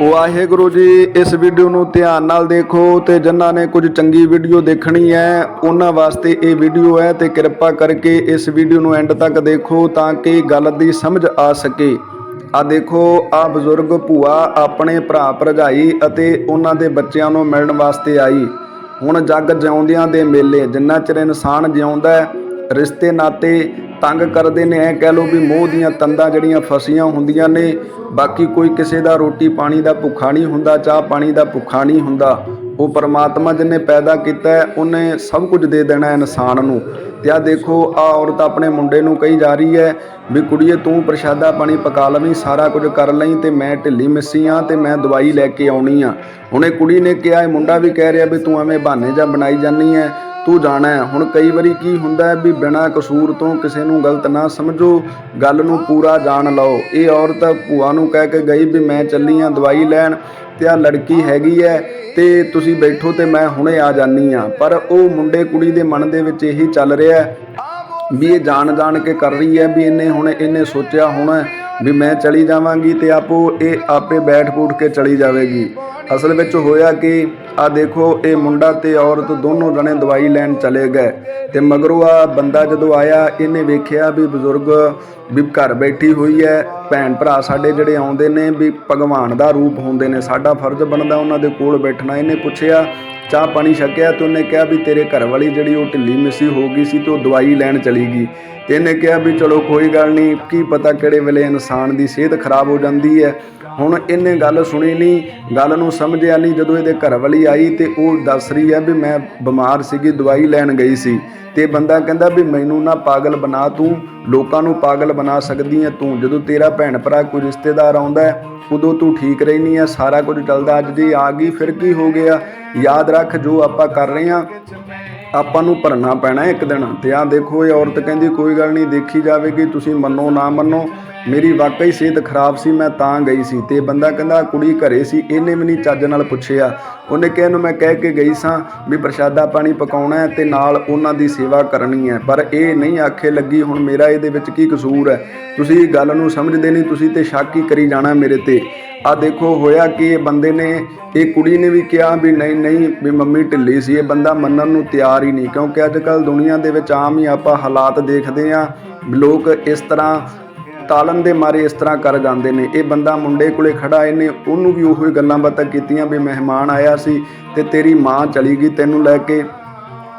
ਵਾਹਿਗੁਰੂ ਜੀ, ਇਸ ਵੀਡੀਓ ਨੂੰ ਧਿਆਨ ਨਾਲ ਦੇਖੋ ਤੇ ਜਿਨ੍ਹਾਂ ਨੇ ਕੁਝ ਚੰਗੀ ਵੀਡੀਓ ਦੇਖਣੀ ਹੈ, ਉਹਨਾਂ ਵਾਸਤੇ ਇਹ ਵੀਡੀਓ ਹੈ ਤੇ ਕਿਰਪਾ ਕਰਕੇ ਇਸ ਵੀਡੀਓ ਨੂੰ ਐਂਡ ਤੱਕ ਦੇਖੋ ਤਾਂ ਕਿ ਗੱਲ ਦੀ ਸਮਝ ਆ ਸਕੇ। ਆ ਦੇਖੋ ਆ ਬਜ਼ੁਰਗ ਭੂਆ ਆਪਣੇ ਭਰਾ ਭਰਜਾਈ ਅਤੇ ਉਹਨਾਂ ਦੇ ਬੱਚਿਆਂ ਨੂੰ ਮਿਲਣ ਵਾਸਤੇ ਆਈ। ਹੁਣ ਜੱਗ ਜਿਉਂਦਿਆਂ ਦੇ ਮੇਲੇ, ਜਿੰਨਾ ਚਿਰ ਇਨਸਾਨ ਜਿਉਂਦਾ ਰਿਸ਼ਤੇ ਨਾਤੇ ਤੰਗ ਕਰਦੇ ਨੇ, ਐ ਕਹਿ ਲੋ ਵੀ ਮੋਹ ਦੀਆਂ ਤੰਦਾਂ ਜਿਹੜੀਆਂ ਫਸੀਆਂ ਹੁੰਦੀਆਂ ਨੇ, ਬਾਕੀ ਕੋਈ ਕਿਸੇ ਦਾ ਰੋਟੀ ਪਾਣੀ ਦਾ ਭੁੱਖਾ ਨਹੀਂ ਹੁੰਦਾ, ਚਾਹ ਪਾਣੀ ਦਾ ਭੁੱਖਾ ਨਹੀਂ ਹੁੰਦਾ। ਉਹ ਪਰਮਾਤਮਾ ਜਿਹਨੇ ਪੈਦਾ ਕੀਤਾ ਉਹਨੇ ਸਭ ਕੁਝ ਦੇ ਦੇਣਾ ਇਨਸਾਨ ਨੂੰ। ਤੇ ਆ ਦੇਖੋ ਆ ਔਰਤ ਆਪਣੇ ਮੁੰਡੇ ਨੂੰ ਕਹੀ ਜਾ ਰਹੀ ਹੈ ਵੀ ਕੁੜੀਏ, ਤੂੰ ਪ੍ਰਸ਼ਾਦਾ ਪਾਣੀ ਪਕਾ ਲਵੀਂ, ਸਾਰਾ ਕੁਝ ਕਰ ਲਈ ਤੇ ਮੈਂ ਢਿੱਲੀ ਮਿੱਸੀ ਆ ਤੇ ਮੈਂ ਦਵਾਈ ਲੈ ਕੇ ਆਉਣੀ ਆ। ਹੁਣੇ ਕੁੜੀ ਨੇ ਕਿਹਾ, ਇਹ ਮੁੰਡਾ ਵੀ ਕਹਿ ਰਿਹਾ ਵੀ ਤੂੰ ਐਵੇਂ ਬਹਾਨੇ ਜਾਂ ਬਣਾਈ ਜਾਨੀ ਹੈ। ਤੂੰ ਜਾਣਾ। ਹੈ ਹੁਣ ਕਈ ਵਾਰੀ ਕੀ ਹੁੰਦਾ ਹੈ ਵੀ ਬਿਨਾਂ ਕਸੂਰ ਤੋਂ ਕਿਸੇ ਨੂੰ ਗਲਤ ਨਾ ਸਮਝੋ, ਗੱਲ ਨੂੰ ਪੂਰਾ ਜਾਣ ਲਓ। ਇਹ ਔਰਤ ਭੂਆ ਨੂੰ ਕਹਿ ਕੇ ਗਈ ਵੀ ਮੈਂ ਚੱਲੀ ਆ ਦਵਾਈ ਲੈਣ ਤੇ ਆ ਲੜਕੀ ਹੈਗੀ ਹੈ ਤੇ ਤੁਸੀਂ ਬੈਠੋ ਤੇ ਮੈਂ ਹੁਣੇ ਆ ਜਾਨੀ ਆ। ਪਰ ਉਹ ਮੁੰਡੇ ਕੁੜੀ ਦੇ ਮਨ ਦੇ ਵਿੱਚ ਇਹੀ ਚੱਲ ਰਿਹਾ ਵੀ ਇਹ ਜਾਣ ਜਾਣ ਕੇ ਕਰ ਰਹੀ ਹੈ ਵੀ ਇਹਨੇ ਹੁਣ ਇਹਨੇ ਸੋਚਿਆ ਹੋਣਾ ਵੀ ਮੈਂ ਚਲੀ ਜਾਵਾਂਗੀ ਤੇ ਆਪੋ ਇਹ ਆਪੇ ਬੈਠ ਬੂਠ ਕੇ ਚਲੀ ਜਾਵੇਗੀ। ਅਸਲ ਵਿੱਚ ਹੋਇਆ ਕਿ? ਆ ਦੇਖੋ, ਇਹ ਮੁੰਡਾ ਤੇ ਔਰਤ ਦੋਨੋਂ ਜਣੇ ਦਵਾਈ ਲੈਣ ਚਲੇ ਗਏ। ਤੇ ਮਗਰੋਂ ਆ ਬੰਦਾ ਜਦੋਂ ਆਇਆ, ਇਹਨੇ ਵੇਖਿਆ ਵੀ ਬਜ਼ੁਰਗ ਵੀ ਘਰ ਬੈਠੀ ਹੋਈ ਹੈ। ਭੈਣ ਭਰਾ ਸਾਡੇ ਜਿਹੜੇ ਆਉਂਦੇ ਨੇ ਵੀ ਭਗਵਾਨ ਦਾ ਰੂਪ ਹੁੰਦੇ ਨੇ, ਸਾਡਾ ਫਰਜ਼ ਬਣਦਾ ਉਹਨਾਂ ਦੇ ਕੋਲ ਬੈਠਣਾ। ਇਹਨੇ ਪੁੱਛਿਆ, ਚਾਹ ਪਾਣੀ ਛਕਿਆ ਤੇ ਉਹਨੇ ਕਿਹਾ ਵੀ ਤੇਰੇ ਘਰ ਵਾਲੀ ਜਿਹੜੀ ਉਹ ਢਿੱਲੀ ਮਿੱਸੀ ਹੋ ਗਈ ਸੀ ਤੇ ਉਹ ਦਵਾਈ ਲੈਣ ਚਲੀ ਗਈ। ਤੇ ਇਹਨੇ ਕਿਹਾ ਵੀ ਚਲੋ ਕੋਈ ਗੱਲ ਨਹੀਂ, ਕੀ ਪਤਾ ਕਿਹੜੇ ਵੇਲੇ ਇਨਸਾਨ ਦੀ ਸਿਹਤ ਖਰਾਬ ਹੋ ਜਾਂਦੀ ਹੈ। ਹੁਣ ਇਹਨੇ ਗੱਲ ਸੁਣੀ ਨਹੀਂ, ਗੱਲ ਨੂੰ ਸਮਝਿਆ ਨਹੀਂ, ਜਦੋਂ ਇਹਦੇ ਘਰ ਵਾਲੀ ਆਈ ਤੇ ਉਹ ਦੱਸ ਰਹੀ ਹੈ ਵੀ ਮੈਂ ਬਿਮਾਰ ਸੀਗੀ, ਦਵਾਈ ਲੈਣ ਗਈ ਸੀ। ਤੇ ਬੰਦਾ ਕਹਿੰਦਾ ਵੀ ਮੈਨੂੰ ਨਾ ਪਾਗਲ ਬਣਾ ਤੂੰ, ਲੋਕਾਂ ਨੂੰ ਪਾਗਲ ਬਣਾ ਸਕਦੀ ਹੈ ਤੂੰ। ਜਦੋਂ ਤੇਰਾ ਭੈਣ ਭਰਾ ਕੋਈ ਰਿਸ਼ਤੇਦਾਰ ਆਉਂਦਾ ਹੈ, ਉਦੋਂ ਤੂੰ ਠੀਕ ਰਹਿਨੀ ਆ, ਸਾਰਾ ਕੁਝ ਚੱਲਦਾ, ਅੱਜ ਜੇ ਆ ਗਈ, ਫਿਰ ਕੀ ਹੋ ਗਿਆ? ਯਾਦ ਰੱਖ ਜੋ ਆਪਾਂ ਕਰ ਰਹੇ ਆ ਆਪਾਂ ਨੂੰ ਭਰਨਾ ਪੈਣਾ ਇੱਕ ਦਿਨ। ਤੇ ਆ ਦੇਖੋ, ਇਹ ਔਰਤ ਕਹਿੰਦੀ, ਕੋਈ ਗੱਲ ਨਹੀਂ, ਦੇਖੀ ਜਾਵੇਗੀ, ਤੁਸੀਂ ਮੰਨੋ ਨਾ ਮੰਨੋ। ਮੇਰੀ ਵਾਕਈ ਸਿਹਤ ਖਰਾਬ ਸੀ, ਮੈਂ ਤਾਂ ਗਈ ਸੀ ਤੇ ਬੰਦਾ ਕਹਿੰਦਾ ਕੁੜੀ ਘਰੇ ਸੀ, ਇਹਨੇ ਵੀ ਨਹੀਂ ਚੱਜ ਨਾਲ ਪੁੱਛਿਆ। ਉਹਨੇ ਕਿਹਾ, ਇਹਨੂੰ ਮੈਂ ਕਹਿ ਕੇ ਗਈ ਸਾਂ ਵੀ ਪ੍ਰਸ਼ਾਦਾ ਪਾਣੀ ਪਕਾਉਣਾ ਹੈ ਤੇ ਨਾਲ ਉਹਨਾਂ ਦੀ ਸੇਵਾ ਕਰਨੀ ਹੈ। ਪਰ ਇਹ ਨਹੀਂ ਆਖੇ ਲੱਗੀ, ਹੁਣ ਮੇਰਾ ਇਹਦੇ ਵਿੱਚ ਕੀ ਕਸੂਰ ਹੈ? ਤੁਸੀਂ ਗੱਲ ਨੂੰ ਸਮਝਦੇ ਨਹੀਂ, ਤੁਸੀਂ ਤੇ ਸ਼ੱਕ ਹੀ ਕਰੀ ਜਾਣਾ ਮੇਰੇ ਤੇ। ਆ ਦੇਖੋ, ਹੋਇਆ ਕਿ, ਇਹ ਬੰਦੇ ਨੇ, ਇਹ ਕੁੜੀ ਨੇ ਵੀ ਕਿਹਾ ਵੀ ਨਹੀਂ ਨਹੀਂ, ਵੀ ਮੰਮੀ ਢਿੱਲੀ ਸੀ, ਇਹ ਬੰਦਾ ਮੰਨਣ ਨੂੰ ਤਿਆਰ ਹੀ ਨਹੀਂ। ਕਿਉਂਕਿ ਅੱਜ ਕੱਲ ਦੁਨੀਆ ਦੇ ਵਿੱਚ ਆਮ ਹੀ ਆਪਾਂ ਹਾਲਾਤ ਦੇਖਦੇ ਆ ਲੋਕ ਇਸ ਤਰ੍ਹਾਂ ਤਾਲਨ ਦੇ ਮਾਰੇ ਇਸ ਤਰ੍ਹਾਂ ਕਰ ਜਾਂਦੇ ਨੇ। ਇਹ ਬੰਦਾ ਮੁੰਡੇ ਕੋਲੇ ਖੜਾ, ਇਹਨੇ ਉਹਨੂੰ ਵੀ ਉਹੀ ਗੱਲਾਂ ਬਾਤਾਂ ਕੀਤੀਆਂ ਵੀ ਮਹਿਮਾਨ ਆਇਆ ਸੀ ਤੇ ਤੇਰੀ ਮਾਂ ਚਲੀ ਗਈ ਤੈਨੂੰ ਲੈ ਕੇ।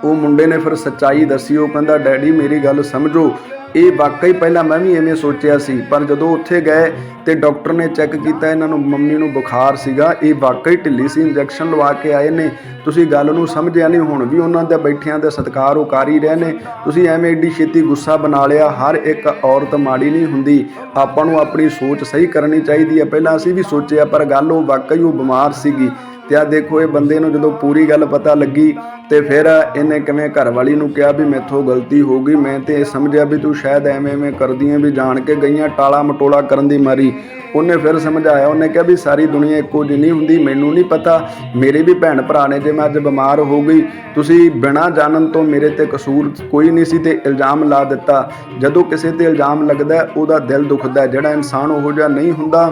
ਉਹ ਮੁੰਡੇ ਨੇ ਫਿਰ ਸੱਚਾਈ ਦੱਸੀ, ਉਹ ਕਹਿੰਦਾ, ਡੈਡੀ, ਮੇਰੀ ਗੱਲ ਸਮਝੋ। ਇਹ ਵਾਕਈ ਪਹਿਲਾਂ ਮੈਂ ਵੀ ਐਵੇਂ ਸੋਚਿਆ ਸੀ, ਪਰ ਜਦੋਂ ਉੱਥੇ ਗਏ ਤੇ ਡਾਕਟਰ ਨੇ ਚੈੱਕ ਕੀਤਾ, ਇਹਨਾਂ ਨੂੰ ਮੰਮੀ ਨੂੰ ਬੁਖਾਰ ਸੀਗਾ। ਇਹ ਵਾਕਈ ਢਿੱਲੀ ਸੀ, ਇੰਜੈਕਸ਼ਨ ਲਵਾ ਕੇ ਆਏ ਨੇ। ਤੁਸੀਂ ਗੱਲ ਨੂੰ ਸਮਝਿਆ ਨਹੀਂ, ਹੁਣ ਵੀ ਉਹਨਾਂ ਦੇ ਬੈਠਿਆਂ ਦੇ ਸਤਿਕਾਰ ਉਹ ਕਰ ਹੀ ਰਹੇ ਨੇ। ਤੁਸੀਂ ਐਵੇਂ ਏਡੀ ਛੇਤੀ ਗੁੱਸਾ ਬਣਾ ਲਿਆ, ਹਰ ਇੱਕ ਔਰਤ ਮਾੜੀ ਨਹੀਂ ਹੁੰਦੀ। ਆਪਾਂ ਨੂੰ ਆਪਣੀ ਸੋਚ ਸਹੀ ਕਰਨੀ ਚਾਹੀਦੀ ਹੈ। ਪਹਿਲਾਂ ਅਸੀਂ ਵੀ ਸੋਚਿਆ, ਪਰ ਗੱਲ ਉਹ ਵਾਕਈ ਉਹ ਬਿਮਾਰ ਸੀਗੀ। ਤੇ ਆ ਦੇਖੋ, ਇਹ ਬੰਦੇ ਨੂੰ ਜਦੋਂ ਪੂਰੀ ਗੱਲ ਪਤਾ ਲੱਗੀ ਤੇ ਫਿਰ ਇਹਨੇ ਕਿਵੇਂ ਘਰ ਵਾਲੀ ਨੂੰ ਕਿਹਾ ਵੀ ਮੈਥੋਂ ਗਲਤੀ ਹੋ ਗਈ? ਮੈਂ ਤੇ ਇਹ ਸਮਝਿਆ ਵੀ ਤੂੰ ਸ਼ਾਇਦ ਐਵੇਂ ਐਵੇਂ ਕਰਦੀ ਆਂ ਵੀ ਜਾਣ ਕੇ ਗਈਆਂ ਟਾਲਾ ਮਟੋਲਾ ਕਰਨ ਦੀ ਮਾਰੀ। ਉਹਨੇ ਫਿਰ ਸਮਝਾਇਆ, ਉਹਨੇ ਕਿਹਾ ਵੀ ਸਾਰੀ ਦੁਨੀਆ ਇੱਕੋ ਜਿਹੀ ਨਹੀਂ ਹੁੰਦੀ, ਮੈਨੂੰ ਨਹੀਂ ਪਤਾ। ਮੇਰੇ ਵੀ ਭੈਣ ਭਰਾ ਨੇ ਜੇ ਮੈਂ ਅੱਜ ਬਿਮਾਰ ਹੋ ਗਈ, ਤੁਸੀਂ ਬਿਨਾਂ ਜਾਣਨ ਤੋਂ ਮੇਰੇ ਤੇ ਕਸੂਰ ਕੋਈ ਨਹੀਂ ਸੀ ਤੇ ਇਲਜ਼ਾਮ ਲਾ ਦਿੱਤਾ। ਜਦੋਂ ਕਿਸੇ ਤੇ ਇਲਜ਼ਾਮ ਲੱਗਦਾ ਉਹਦਾ ਦਿਲ ਦੁਖਦਾ ਜਿਹੜਾ ਇਨਸਾਨ ਉਹੋ ਜਿਹਾ ਨਹੀਂ ਹੁੰਦਾ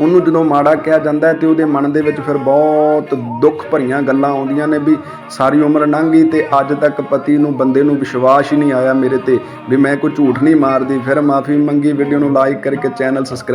ਉਹਨੂੰ ਜਦੋਂ ਮਾੜਾ ਕਿਹਾ ਜਾਂਦਾ ਹੈ ਤੇ ਉਹਦੇ ਮਨ ਦੇ ਵਿੱਚ ਫਿਰ ਬਹੁਤ ਦੁੱਖ ਭਰੀਆਂ ਗੱਲਾਂ ਆਉਂਦੀਆਂ ਨੇ ਵੀ ਸਾਰੀ ਉਮਰ ਲੰਘ ਗਈ ਤੇ ਅੱਜ ਤੱਕ ਪਤੀ ਨੂੰ ਬੰਦੇ ਨੂੰ ਵਿਸ਼ਵਾਸ ਹੀ ਨਹੀਂ ਆਇਆ ਮੇਰੇ ਤੇ ਵੀ ਮੈਂ ਕੋਈ ਝੂਠ ਨਹੀਂ ਮਾਰਦੀ, ਫਿਰ ਮਾਫੀ ਮੰਗੀ ਵੀਡੀਓ ਨੂੰ ਲਾਈਕ ਕਰਕੇ ਚੈਨਲ ਸਬਸਕ੍ਰਾਈਬ